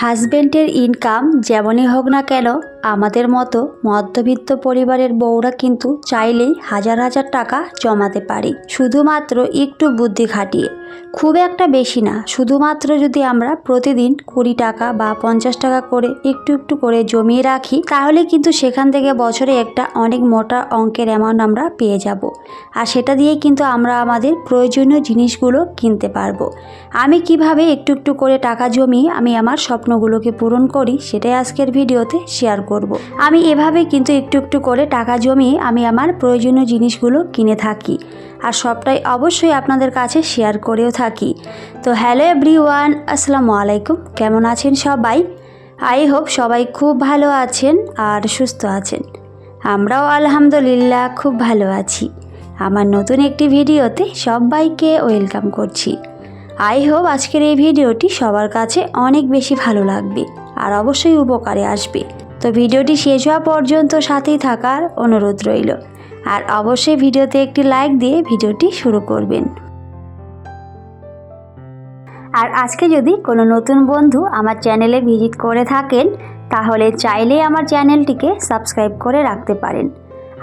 হাজব্যান্ডের ইনকাম যেমনই হোক না কেন আমাদের মতো মধ্যবিত্ত পরিবারের বউরা কিন্তু চাইলেই হাজার হাজার টাকা জমাতে পারি। শুধুমাত্র একটু বুদ্ধি খাটিয়ে। খুব একটা বেশি না, শুধুমাত্র যদি আমরা প্রতিদিন কুড়ি টাকা বা পঞ্চাশ টাকা করে একটু একটু করে জমিয়ে রাখি, তাহলে কিন্তু সেখান থেকে বছরে একটা অনেক মোটা অঙ্কের অ্যামাউন্ট আমরা পেয়ে যাব। আর সেটা দিয়ে কিন্তু আমরা আমাদের প্রয়োজনীয় জিনিসগুলো কিনতে পারব। আমি কীভাবে একটু একটু করে টাকা জমিয়ে আমি আমার স্বপ্নগুলোকে পূরণ করি, সেটাই আজকের ভিডিওতে শেয়ার করব। আমি এভাবে কিন্তু একটু একটু করে টাকা জমিয়ে আমি আমার প্রয়োজনীয় জিনিসগুলো কিনে থাকি। আর সবটাই অবশ্যই আপনাদের কাছে শেয়ার করেও থাকি। তো হ্যালো এভরি ওয়ান আসসালামু আলাইকুম। কেমন আছেন সবাই? আই হোপ সবাই খুব ভালো আছেন আর সুস্থ আছেন। আমরাও আলহামদুলিল্লাহ খুব ভালো আছি। আমার নতুন একটি ভিডিওতে সবাইকে ওয়েলকাম করছি। আই হোপ আজকের এই ভিডিওটি সবার কাছে অনেক বেশি ভালো লাগবে আর অবশ্যই উপকারে আসবে। তো ভিডিওটি শেষ হওয়া পর্যন্ত সাথেই থাকার অনুরোধ রইল। আর অবশ্যই ভিডিওতে একটি লাইক দিয়ে ভিডিওটি শুরু করবেন। আর আজকে যদি কোনো নতুন বন্ধু আমার চ্যানেলে ভিজিট করে থাকেন, তাহলে চাইলেই আমার চ্যানেলটিকে সাবস্ক্রাইব করে রাখতে পারেন।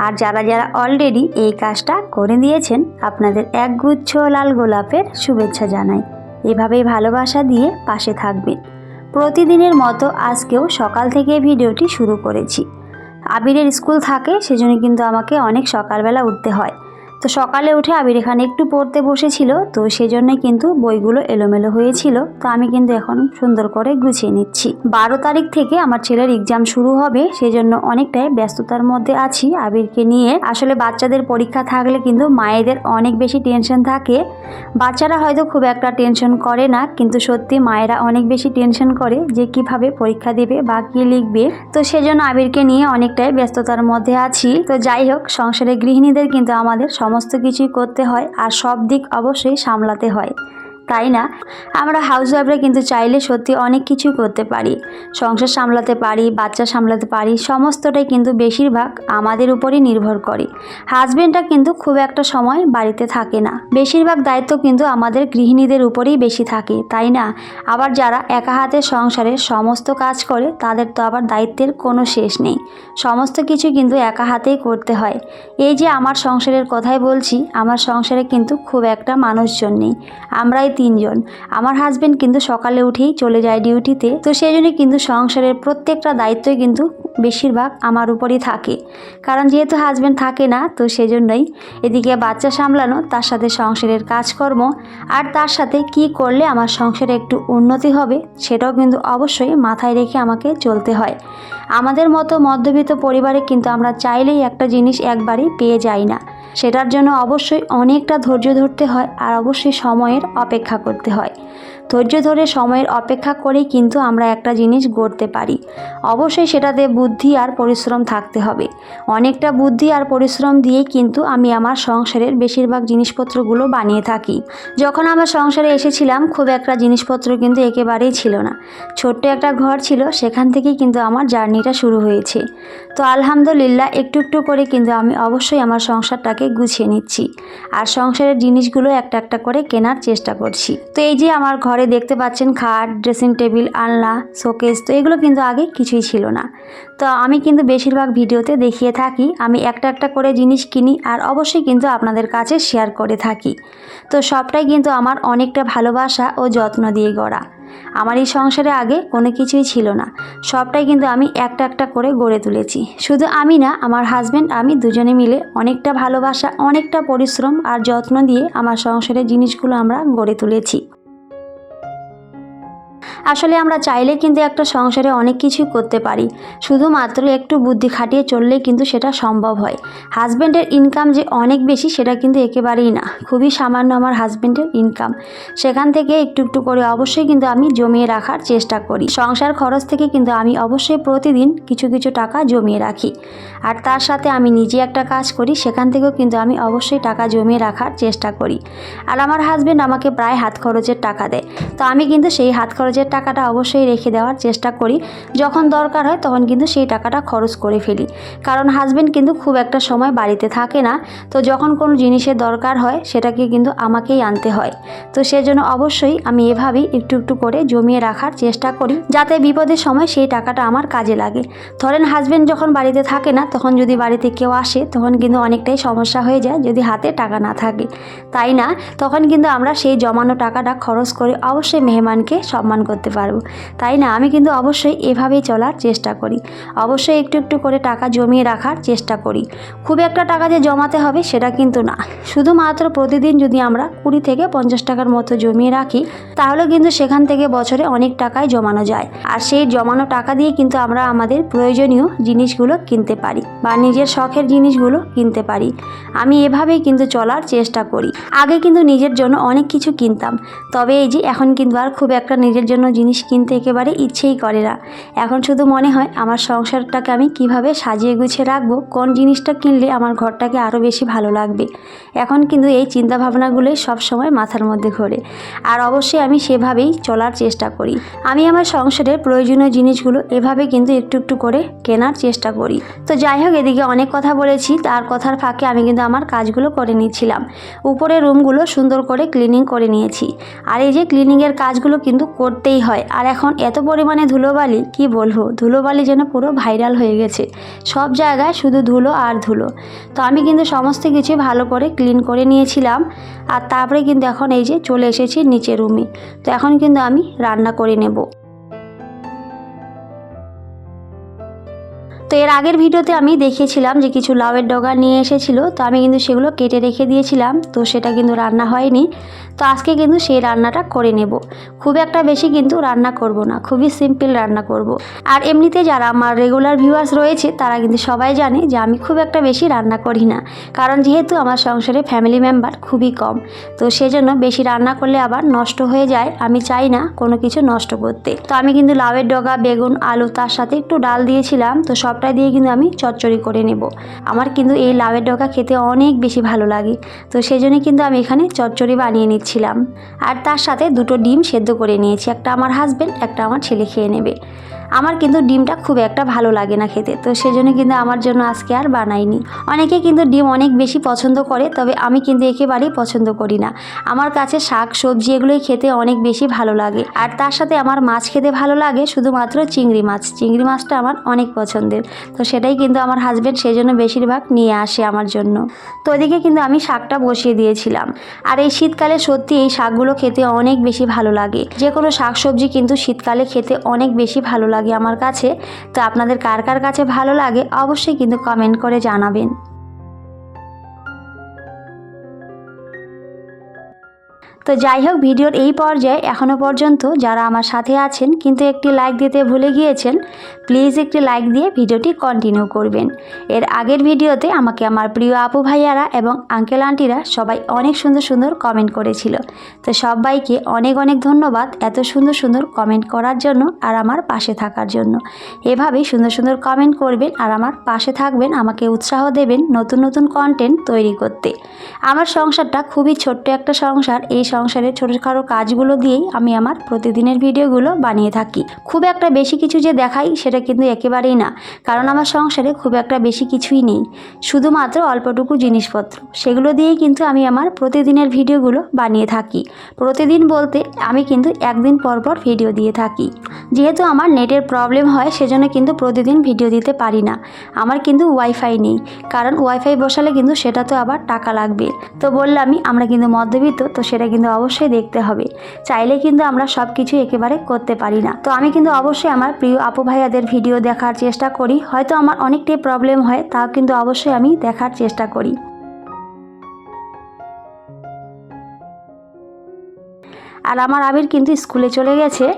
আর যারা যারা অলরেডি এই কাজটা করে দিয়েছেন, আপনাদের একগুচ্ছ লাল গোলাপের শুভেচ্ছা জানাই। এভাবেই ভালোবাসা দিয়ে পাশে থাকবেন। প্রতিদিনের মতো আজকেও সকাল থেকে ভিডিওটি শুরু করেছি। আবিরের স্কুল থাকে, সেজন্য কিন্তু আমাকে অনেক সকালবেলা উঠতে হয়। তো সকালে উঠে আবির এখানে একটু পড়তে বসেছিল, তো সেজন্য কিন্তু বইগুলো এলোমেলো হয়েছিল। তো আমি কিন্তু এখন সুন্দর করে গুছিয়ে নিচ্ছি। বারো তারিখ থেকে আমার ছেলের এক্সাম শুরু হবে, সেজন্য অনেকটাই ব্যস্ততার মধ্যে আছি আবিরকে নিয়ে। আসলে বাচ্চাদের পরীক্ষা থাকলে কিন্তু মায়েদের অনেক বেশি টেনশন থাকে। বাচ্চারা হয়তো খুব একটা টেনশন করে না, কিন্তু সত্যি মায়েরা অনেক বেশি টেনশন করে যে কীভাবে পরীক্ষা দেবে বা কী লিখবে। তো সেজন্য আবিরকে নিয়ে অনেকটাই ব্যস্ততার মধ্যে আছি। তো যাই হোক সংসারে গৃহিণীদের কিন্তু আমাদের সমস্ত কিছুই করতে হয় আর সব দিক অবশ্যই সামলাতে হয়। তাই না? আমরা হাউস ওয়াইফরা কিন্তু চাইলে সত্যি অনেক কিছুই করতে পারি। সংসার সামলাতে পারি, বাচ্চা সামলাতে পারি, সমস্তটাই কিন্তু বেশিরভাগ আমাদের উপরই নির্ভর করে। হাজবেন্ডটা কিন্তু খুব একটা সময় বাড়িতে থাকে না। বেশিরভাগ দায়িত্ব কিন্তু আমাদের গৃহিণীদের উপরেই বেশি থাকে, তাই না? আবার যারা একা হাতে সংসারের সমস্ত কাজ করে, তাদের তো আবার দায়িত্বের কোনো শেষ নেই। সমস্ত কিছু কিন্তু একা হাতেই করতে হয়। এই যে আমার সংসারের কথাই বলছি, আমার সংসারে কিন্তু খুব একটা মানুষজন নেই। আমরাই তিনজন। আমার হাজবেন্ড কিন্তু সকালে উঠেই চলে যায় ডিউটিতে তো সেই জন্য কিন্তু সংসারের প্রত্যেকটা দায়িত্বই কিন্তু বেশিরভাগ আমার উপরই থাকে। কারণ যেহেতু হাজব্যান্ড থাকে না, তো সেজন্যই এদিকে বাচ্চা সামলানো, তার সাথে সংসারের কাজকর্ম আর তার সাথে কি করলে আমার সংসারে একটু উন্নতি হবে, সেটাও কিন্তু অবশ্যই মাথায় রেখে আমাকে চলতে হয়। আমাদের মতো মধ্যবিত্ত পরিবারে কিন্তু আমরা চাইলেই একটা জিনিস একবারই পেয়ে যাই না। সেটার জন্য অবশ্যই অনেকটা ধৈর্য ধরতে হয় আর অবশ্যই সময়ের অপেক্ষা করতে হয়। ধৈর্য ধরে সময়ের অপেক্ষা করেই কিন্তু আমরা একটা জিনিস গড়তে পারি। অবশ্যই সেটাতে বুদ্ধি আর পরিশ্রম থাকতে হবে। অনেকটা বুদ্ধি আর পরিশ্রম দিয়েই কিন্তু আমি আমার সংসারের বেশিরভাগ জিনিসপত্রগুলো বানিয়ে থাকি। যখন আমার সংসারে এসেছিলাম, খুব একটা জিনিসপত্র কিন্তু একেবারেই ছিল না। ছোট্ট একটা ঘর ছিল, সেখান থেকেই কিন্তু আমার জার্নিটা শুরু হয়েছে। তো আলহামদুলিল্লাহ, একটু একটু করে কিন্তু আমি অবশ্যই আমার সংসারটাকে গুছিয়ে নিচ্ছি। আর সংসারের জিনিসগুলো একটা একটা করে কেনার চেষ্টা করছি। তো এই যে আমার ঘরে দেখতে পাচ্ছেন খাট ড্রেসিং টেবিল আলনা শোকেস তো এগুলো কিন্তু আগে কিছুই ছিল না। তো আমি কিন্তু বেশিরভাগ ভিডিওতে দেখিয়ে থাকি, আমি একটা একটা করে জিনিস কিনি আর অবশ্যই কিন্তু আপনাদের কাছে শেয়ার করে থাকি। তো সবটাই কিন্তু আমার অনেকটা ভালোবাসা ও যত্ন দিয়ে গড়া। আমার এই সংসারে আগে কোনো কিছুই ছিল না, সবটাই কিন্তু আমি একটা একটা করে গড়ে তুলেছি। শুধু আমি না, আমার হাজব্যান্ড আমি দুজনে মিলে অনেকটা ভালোবাসা, অনেকটা পরিশ্রম আর যত্ন দিয়ে আমার সংসারের জিনিসগুলো আমরা গড়ে তুলেছি। আসলে আমরা চাইলে কিন্তু একটা সংসারে অনেক কিছুই করতে পারি। শুধুমাত্র একটু বুদ্ধি খাটিয়ে চললেই কিন্তু সেটা সম্ভব হয়। হাজব্যান্ডের ইনকাম যে অনেক বেশি, সেটা কিন্তু একেবারেই না। খুবই সামান্য আমার হাজব্যান্ডের ইনকাম সেখান থেকে একটু একটু করে অবশ্যই কিন্তু আমি জমিয়ে রাখার চেষ্টা করি। সংসার খরচ থেকে কিন্তু আমি অবশ্যই প্রতিদিন কিছু কিছু টাকা জমিয়ে রাখি। আর তার সাথে আমি নিজে একটা কাজ করি, সেখান থেকেও কিন্তু আমি অবশ্যই টাকা জমিয়ে রাখার চেষ্টা করি। আর আমার হাজব্যান্ড আমাকে প্রায় হাত খরচের টাকা দেয়। তো আমি কিন্তু সেই হাত খরচের টাকাটা অবশ্যই রেখে দেওয়ার চেষ্টা করি। যখন দরকার হয় তখন কিন্তু সেই টাকাটা খরচ করে ফেলি। কারণ হাজব্যান্ড কিন্তু খুব একটা সময় বাড়িতে থাকে না। তো যখন কোনো জিনিসের দরকার হয় সেটাকে কিন্তু আমাকেই আনতে হয়। তো সেজন্য অবশ্যই আমি এভাবেই একটু একটু করে জমিয়ে রাখার চেষ্টা করি। যাতে বিপদের সময় সেই টাকাটা আমার কাজে লাগে। ধরেন হাজব্যান্ড যখন বাড়িতে থাকে না, তখন যদি বাড়িতে কেউ আসে, তখন কিন্তু অনেকটাই সমস্যা হয়ে যায় যদি হাতে টাকা না থাকে। তাই না? তখন কিন্তু আমরা সেই জমানো টাকাটা খরচ করে অবশ্যই মেহমানকে সম্মান করতে পারব। তাই না? আমি কিন্তু অবশ্যই এভাবেই চলার চেষ্টা করি। অবশ্যই একটু একটু করে টাকা জমিয়ে রাখার চেষ্টা করি। খুব একটা টাকা যে জমাতে হবে সেটা কিন্তু না। শুধুমাত্র প্রতিদিন যদি আমরা কুড়ি থেকে পঞ্চাশ টাকার মতো জমিয়ে রাখি, তাহলে কিন্তু সেখান থেকে বছরে অনেক টাকায় জমানো যায়। আর সেই জমানো টাকা দিয়ে কিন্তু আমরা আমাদের প্রয়োজনীয় জিনিসগুলো কিনতে পারি বা নিজের শখের জিনিসগুলো কিনতে পারি। আমি এভাবেই কিন্তু চলার চেষ্টা করি। আগে কিন্তু নিজের জন্য অনেক কিছু কিনতাম। তবে এই যে এখন কিন্তু আর খুব একটা নিজের জন্য জিনিস কিনতে একেবারে ইচ্ছেই করে না। এখন শুধু মনে হয়, আমার সংসারটাকে আমি কীভাবে সাজিয়ে গুছিয়ে রাখব, কোন জিনিসটা কিনলে আমার ঘরটাকে আরও বেশি ভালো লাগবে। এখন কিন্তু এই চিন্তা ভাবনাগুলোই সবসময় মাথার মধ্যে ঘোরে। আর অবশ্যই আমি সেভাবেই চলার চেষ্টা করি। আমি আমার সংসারের প্রয়োজনীয় জিনিসগুলো এভাবে কিন্তু একটু একটু করে কেনার চেষ্টা করি। তো যাই হোক, এদিকে অনেক কথা বলেছি, তার কথার ফাঁকে আমি কিন্তু আমার কাজগুলো করে নিচ্ছিলাম। উপরের রুমগুলো সুন্দর করে ক্লিনিং করে নিয়েছি। আর এই যে ক্লিনিংয়ের কাজগুলো কিন্তু করতেই হয়। আর এখন এত পরিমাণে ধুলোবালি, কি বলব? ধুলোবালি যেন পুরো ভাইরাল হয়ে গেছে। সব জায়গায় শুধু ধুলো আর ধুলো। তো আমি কিন্তু সমস্ত কিছু ভালো করে ক্লিন করে নিয়েছিলাম। আর তারপরে কিন্তু এখন এই যে চলে এসেছি নিচে রুমে। তো এখন কিন্তু আমি রান্না করে নেব। তো এর আগের ভিডিওতে আমি দেখিয়েছিলাম যে কিছু লাউয়ের ডগা নিয়ে এসেছিল, তো আমি কিন্তু সেগুলো কেটে রেখে দিয়েছিলাম, তো সেটা কিন্তু রান্না হয়নি। তো আজকে কিন্তু সেই রান্নাটা করে নেব। খুব একটা বেশি কিন্তু রান্না করব না, খুবই সিম্পল রান্না করব। আর এমনিতে যারা আমার রেগুলার ভিউয়ার্স রয়েছে, তারা কিন্তু সবাই জানে যে আমি খুব একটা বেশি রান্না করি না, কারণ যেহেতু আমার সংসারে ফ্যামিলি মেম্বার খুবই কম, তো সেজন্য বেশি রান্না করলে আবার নষ্ট হয়ে যায়, আমি চাই না কোনো কিছু নষ্ট করতে। তো আমি কিন্তু লাউয়ের ডগা, বেগুন, আলু তার সাথে একটু ডাল দিয়েছিলাম, তো সবটাই দিয়ে কিন্তু আমি চচ্চড়ি করে নেব। আমার কিন্তু এই লাউয়ের ডগা খেতে অনেক বেশি ভালো লাগে। তো সেই জন্য কিন্তু আমি এখানে চচ্চড়ি বানিয়ে নিচ্ছিলাম। আর তার সাথে দুটো ডিম সেদ্ধ করে নিয়েছি, একটা আমার হাজব্যান্ড একটা আমার ছেলে খেয়ে নেবে। আমার কিন্তু ডিমটা খুব একটা ভালো লাগে না খেতে, তো সেজন্য কিন্তু আমার জন্য আজকে আর বানাইনি। অনেকে কিন্তু ডিম অনেক বেশি পছন্দ করে, তবে আমি কিন্তু একেবারেই পছন্দ করি না। আমার কাছে শাক, সবজি এগুলোই খেতে অনেক বেশি ভালো লাগে। আর তার সাথে আমার মাছ খেতে ভালো লাগে, শুধুমাত্র চিংড়ি মাছ। চিংড়ি মাছটা আমার অনেক পছন্দের, তো সেটাই কিন্তু আমার হাজব্যান্ড সেই জন্য বেশিরভাগ নিয়ে আসে আমার জন্য। তো ওদিকে কিন্তু আমি শাকটা বসিয়ে দিয়েছিলাম। আর এই শীতকালে সত্যি এই শাকগুলো খেতে অনেক বেশি ভালো লাগে। যে কোনো শাক সবজি কিন্তু শীতকালে খেতে অনেক বেশি ভালো লাগে আমার কাছে তো আপনাদের কার কার কাছে ভালো লাগে অবশ্যই কিন্তু কমেন্ট করে জানাবেন। তো যাই হোক, ভিডিওর এই পর্যায়ে এখনও পর্যন্ত যারা আমার সাথে আছেন কিন্তু একটি লাইক দিতে ভুলে গিয়েছেন, প্লিজ একটি লাইক দিয়ে ভিডিওটি কন্টিনিউ করবেন। এর আগের ভিডিওতে আমাকে আমার প্রিয় আপু ভাইয়ারা এবং আঙ্কেল আন্টিরা সবাই অনেক সুন্দর সুন্দর কমেন্ট করেছিল। তো সবাইকে অনেক অনেক ধন্যবাদ এত সুন্দর সুন্দর কমেন্ট করার জন্য আর আমার পাশে থাকার জন্য। এভাবেই সুন্দর সুন্দর কমেন্ট করবেন আর আমার পাশে থাকবেন, আমাকে উৎসাহ দেবেন নতুন নতুন কন্টেন্ট তৈরি করতে। আমার সংসারটা খুবই ছোট্ট একটা সংসার, এই সংসারের ছোটোখাটো কাজগুলো দিয়েই আমি আমার প্রতিদিনের ভিডিওগুলো বানিয়ে থাকি। খুব একটা বেশি কিছু যে দেখাই সেটা কিন্তু একেবারেই না, কারণ আমার সংসারে খুব একটা বেশি কিছুই নেই। শুধুমাত্র অল্পটুকু জিনিসপত্র, সেগুলো দিয়েই কিন্তু আমি আমার প্রতিদিনের ভিডিওগুলো বানিয়ে থাকি। প্রতিদিন বলতে আমি কিন্তু একদিন পর পর ভিডিও দিয়ে থাকি। যেহেতু আমার নেটের প্রবলেম হয়, সেজন্য কিন্তু প্রতিদিন ভিডিও দিতে পারি না। আমার কিন্তু ওয়াইফাই নেই, কারণ ওয়াইফাই বসালে কিন্তু সেটা তো আবার টাকা লাগবে। তো বললামই, আমরা কিন্তু মধ্যবিত্ত, তো সেটা কিন্তু অবশ্যই দেখতে হবে। চাইলে কিন্তু আমরা সব কিছু একেবারে করতে পারি না। তো আমি কিন্তু অবশ্যই আমার প্রিয় আপু ভাইয়াদের ভিডিও দেখার চেষ্টা করি। হয়তো আমার অনেকটাই প্রবলেম হয়, তাও কিন্তু অবশ্যই আমি দেখার চেষ্টা করি। আর আমার আবির কিন্তু স্কুলে চলে গেছে।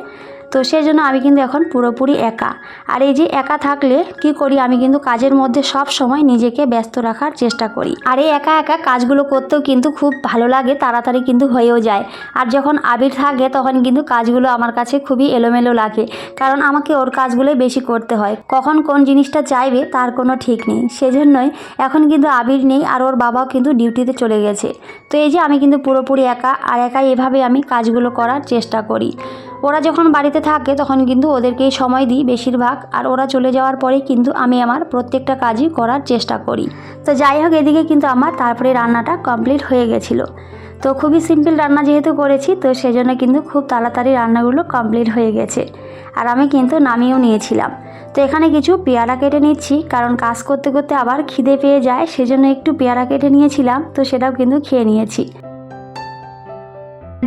তো সেই জন্য আমি কিন্তু এখন পুরোপুরি একা। আর এই যে একা থাকলে কি করি? আমি কিন্তু কাজের মধ্যে সব সময় নিজেকে ব্যস্ত রাখার চেষ্টা করি। আর এই একা একা কাজগুলো করতেও কিন্তু খুব ভালো লাগে, তাড়াতাড়ি কিন্তু হয়েও যায়। আর যখন আবির থাকে, তখন কিন্তু কাজগুলো আমার কাছে খুবই এলোমেলো লাগে, কারণ আমাকে ওর কাজগুলোই বেশি করতে হয়। কখন কোন জিনিসটা চাইবে, তার কোনো ঠিক নেই। সেজন্যই এখন কিন্তু আবির নেই, আর ওর বাবাও কিন্তু ডিউটিতে চলে গেছে। তো এই যে আমি কিন্তু পুরোপুরি একা, আর একাই এভাবে আমি কাজগুলো করার চেষ্টা করি। ওরা যখন বাড়িতে থাকে তখন কিন্তু ওদেরকেই সময় দিই বেশিরভাগ, আর ওরা চলে যাওয়ার পরে কিন্তু আমি আমার প্রত্যেকটা কাজই করার চেষ্টা করি। তো যাই হোক, এদিকে কিন্তু আমার তারপরে রান্নাটা কমপ্লিট হয়ে গেছিল। তো খুবই সিম্পল রান্না যেহেতু করেছি, তো সেজন্য কিন্তু খুব তাড়াতাড়ি রান্নাগুলো কমপ্লিট হয়ে গেছে। আর আমি কিন্তু নামিয়েও নিয়েছিলাম। তো এখানে কিছু পেয়ারা কেটে নিচ্ছি, কারণ কাজ করতে করতে আবার খিদে পেয়ে যায়, সেজন্য একটু পেয়ারা কেটে নিয়েছিলাম, তো সেটাও কিন্তু খেয়ে নিয়েছি।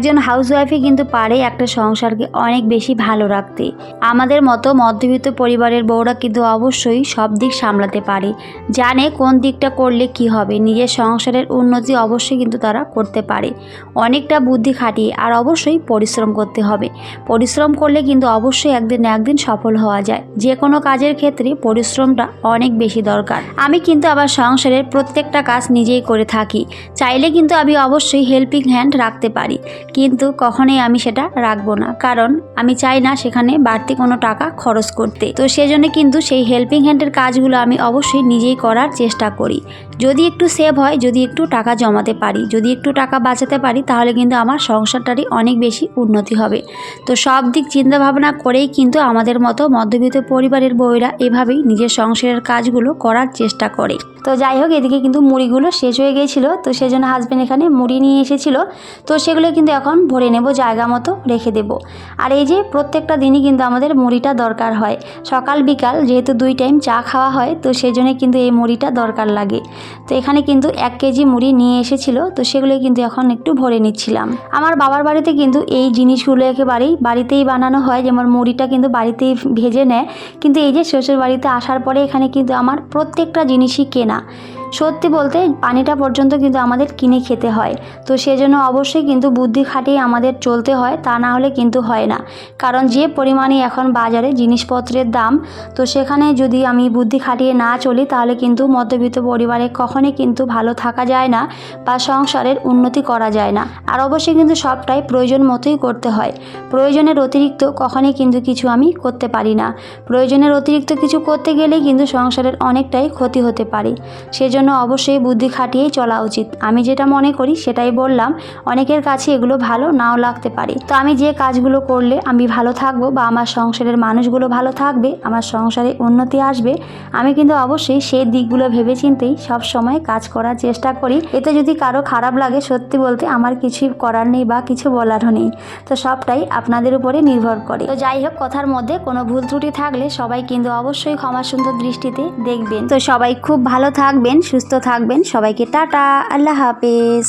একজন হাউসওয়াইফই কিন্তু পারে একটা সংসারকে অনেক বেশি ভালো রাখতে। আমাদের মতো মধ্যবিত্ত পরিবারের বউরা কিন্তু অবশ্যই সব দিক সামলাতে পারে। জানে কোন দিকটা করলে কি হবে। নিজের সংসারের উন্নতি অবশ্যই কিন্তু তারা করতে পারে। অনেকটা বুদ্ধি খাটিয়ে আর অবশ্যই পরিশ্রম করতে হবে। পরিশ্রম করলে কিন্তু অবশ্যই একদিন একদিন সফল হওয়া যায়। যে কোনো কাজের ক্ষেত্রে পরিশ্রমটা অনেক বেশি দরকার। আমি কিন্তু আবার সংসারের প্রত্যেকটা কাজ নিজেই করে থাকি। চাইলে কিন্তু আমি অবশ্যই হেল্পিং হ্যান্ড রাখতে পারি। কিন্তু কখনোই আমি সেটা রাখব না। কারণ আমি চাই না সেখানে বাড়তি কোনো টাকা খরচ করতে। তো সেজন্য কিন্তু সেই হেল্পিং হ্যান্ডের কাজগুলো আমি অবশ্যই নিজেই করার চেষ্টা করি। যদি একটু সেভ হয়, যদি একটু টাকা জমাতে পারি, যদি একটু টাকা বাঁচাতে পারি, তাহলে কিন্তু আমার সংসারটারই অনেক বেশি উন্নতি হবে। তো সব দিক চিন্তা ভাবনা করেই কিন্তু আমাদের মতো মধ্যবিত্ত পরিবারের বউয়েরা এভাবেই নিজের সংসারের কাজগুলো করার চেষ্টা করে। তো যাই হোক, এদিকে কিন্তু মুড়িগুলো শেষ হয়ে গিয়েছিল। তো সেজন্য হাজব্যান্ড এখানে মুড়ি নিয়ে এসেছিল। তো সেগুলো কিন্তু এখন ভরে নেব, জায়গা মতো রেখে দেব। আর এই যে প্রত্যেকটা দিনই কিন্তু আমাদের মুড়িটা দরকার হয়। সকাল, বিকাল যেহেতু দুই টাইম চা খাওয়া হয়, তো সেই জন্য কিন্তু এই মুড়িটা দরকার লাগে। তো এখানে কিন্তু এক কেজি মুড়ি নিয়ে এসেছিল, তো সেগুলো কিন্তু এখন একটু ভরে নিচ্ছিলাম। আমার বাবার বাড়িতে কিন্তু এই জিনিসগুলো একেবারেই বাড়িতেই বানানো হয়, যেমন মুড়িটা কিন্তু বাড়িতেই ভেজে নেয়। কিন্তু এই যে শ্বশুর বাড়িতে আসার পরে এখানে কিন্তু আমার প্রত্যেকটা জিনিসই কেনা। না সত্যি বলতে পানিটা পর্যন্ত কিন্তু আমাদের কিনে খেতে হয়। তো সেজন্য অবশ্যই কিন্তু বুদ্ধি খাটিয়ে আমাদের চলতে হয়, তা না হলে কিন্তু হয় না। কারণ যে পরিমাণে এখন বাজারে জিনিসপত্রের দাম, তো সেখানে যদি আমি বুদ্ধি খাটিয়ে না চলি, তাহলে কিন্তু মধ্যবিত্ত পরিবারে কখনই কিন্তু ভালো থাকা যায় না বা সংসারের উন্নতি করা যায় না। আর অবশ্যই কিন্তু সবটাই প্রয়োজন মতোই করতে হয়। প্রয়োজনের অতিরিক্ত কখনই কিন্তু কিছু আমি করতে পারি না। প্রয়োজনের অতিরিক্ত কিছু করতে গেলেই কিন্তু সংসারের অনেকটাই ক্ষতি হতে পারে। সেজন্য অবশ্যই বুদ্ধি খাটিয়েই চলা উচিত। আমি যেটা মনে করি সেটাই বললাম, অনেকের কাছে এগুলো ভালো নাও লাগতে পারে। তো আমি যে কাজগুলো করলে আমি ভালো থাকব বা আমার সংসারের মানুষগুলো ভালো থাকবে, আমার সংসারে উন্নতি আসবে, আমি কিন্তু অবশ্যই সেই দিকগুলো ভেবে সব সময় কাজ করার চেষ্টা করি। এতে যদি কারও খারাপ লাগে সত্যি বলতে আমার কিছুই করার নেই বা কিছু বলারও নেই। তো সবটাই আপনাদের উপরে নির্ভর করে। তো যাই হোক, কথার মধ্যে কোনো ভুল ত্রুটি থাকলে সবাই কিন্তু অবশ্যই ক্ষমা সুন্দর দৃষ্টিতে দেখবেন। তো সবাই খুব ভালো থাকবেন সুস্থ থাকবেন। সবাইকে টাটা। আল্লাহ হাফেজ।